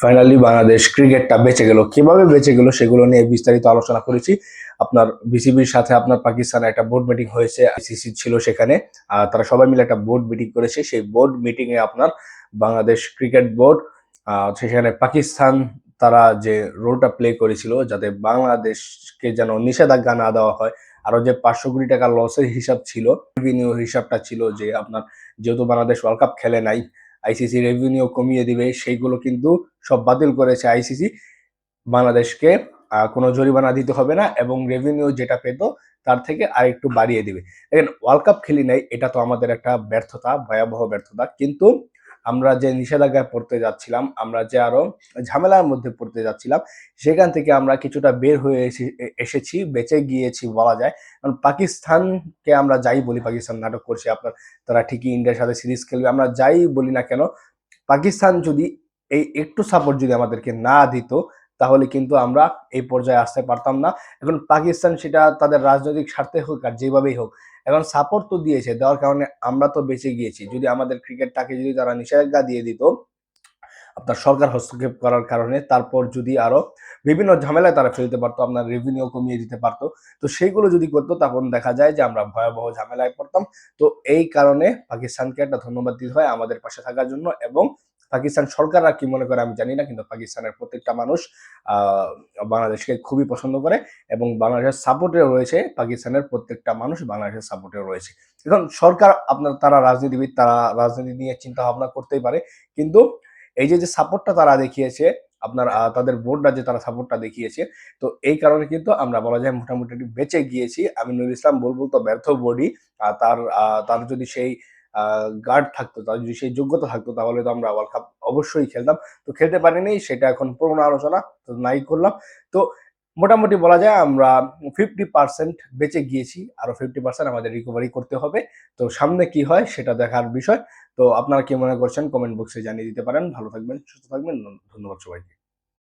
Finally Bangladesh ক্রিকেটটা বেঁচে গেল। কীভাবে বেঁচে গেল সেগুলো নিয়ে বিস্তারিত আলোচনা করেছি। আপনার বিসিবির সাথে আপনার পাকিস্তানে একটা বোর্ড মিটিং হয়েছে আইসিসি ছিল সেখানে। তারা সবাই মিলে একটা বোর্ড মিটিং করেছে। সেই বোর্ড মিটিং এ আপনার বাংলাদেশ ক্রিকেট বোর্ড সেখানে পাকিস্তান তারা যে রোলটা প্লে করেছিল, যাতে বাংলাদেশকে যেন নিষেধাজ্ঞা না দেওয়া হয় আরও যে পাঁচশো কোটি টাকা লসের হিসাব ছিল রেভিনিউ হিসাবটা ছিল যে আপনার যেহেতু বাংলাদেশ ওয়ার্ল্ড কাপ খেলে নাই আইসিসি রেভিনিউ কমিয়ে দিবে, সেইগুলো কিন্তু সব বাতিল করেছে আইসিসি। বাংলাদেশকে কোনো জরিমানা দিতে হবে না এবং রেভিনিউ যেটা পেতো তার থেকে আর একটু বাড়িয়ে দিবে। দেখেন ওয়ার্ল্ড কাপ খেলি নাই, এটা তো আমাদের একটা ব্যর্থতা, ভয়াবহ ব্যর্থতা। কিন্তু আমরা যে নিষেধাজ্ঞায় পড়তে যাচ্ছিলাম, আমরা যে আরও ঝামেলার মধ্যে পড়তে যাচ্ছিলাম, সেখান থেকে আমরা কিছুটা বের হয়ে এসে- এসেছি, বেঁচে গিয়েছি বলা যায়। কারণ পাকিস্তানকে আমরা যাই বলি, পাকিস্তান নাটক করছে আপনার, তারা ঠিকই ইন্ডিয়ার সাথে সিরিজ খেলবে। আমরা যাই বলি না কেন, পাকিস্তান যদি এই একটু সাপোর্ট যদি আমাদেরকে না দিত, তাহলে কিন্তু আমরা এই পর্যায়ে আসতে পারতাম না। এখন পাকিস্তান সেটা তাদের রাজনৈতিক স্বার্থে হোক আর যেভাবেই হোক, এখন সাপোর্ট তো দিয়েছে, দেওয়ার কারণে আমরা তো বেঁচে গিয়েছি। যদি আমাদের ক্রিকেটটাকে যদি তারা নিষেধাজ্ঞা দিয়ে দিত, আপনার সরকার হস্তক্ষেপ করার কারণে, তারপর যদি আরও বিভিন্ন ঝামেলায় তারা ফেলতে পারতো, আপনার রেভিনিউ কমিয়ে দিতে পারতো, তো সেইগুলো যদি করতো, তখন দেখা যায় যে আমরা ভয়াবহ ঝামেলায় পড়তাম। তো এই কারণে পাকিস্তানকে একটা ধন্যবাদ দিতে হয় আমাদের পাশে থাকার জন্য এবং পাকিস্তান সরকাররা কি মনে করে আমি জানি না, কিন্তু পাকিস্তানের প্রত্যেকটা মানুষ বাংলাদেশকে খুবই পছন্দ করে এবং বাংলাদেশের সাপোর্টে রয়েছে, পাকিস্তানের প্রত্যেকটা মানুষ বাংলাদেশের সাপোর্টে রয়েছে। এখন সরকার আপনার, তারা রাজনীতিবিদ, তারা রাজনীতি নিয়ে চিন্তা ভাবনা করতেই পারে, কিন্তু এই যে যে সাপোর্টটা তারা দেখিয়েছে, আপনার তাদের বোর্ডরা যে তারা সাপোর্টটা দেখিয়েছে, তো এই কারণে কিন্তু আমরা বলা যায় মোটামুটি বেঁচে গিয়েছি। আমিনুল ইসলাম বলব তো ব্যর্থ বোর্ডই তার তার যদি সেই গার্ড থাকতো, তার যদি সেই যোগ্যতা থাকতো, তাহলে তো আমরা ওয়ার্ল্ড কাপ অবশ্যই খেলতাম। তো খেলতে পারিনি, সেটা এখন পুরোনো আলোচনা, তো নাই করলাম। তো মোটামুটি বলা যায় আমরা ফিফটি পার্সেন্ট বেঁচে গিয়েছি, আরও ফিফটি পার্সেন্ট আমাদের রিকভারি করতে হবে। তো সামনে কি হয়, সেটা দেখার বিষয়। তো আপনারা কি মনে করছেন কমেন্ট বক্সে জানিয়ে দিতে পারেন। ভালো থাকবেন, সুস্থ থাকবেন, ধন্যবাদ সবাইকে।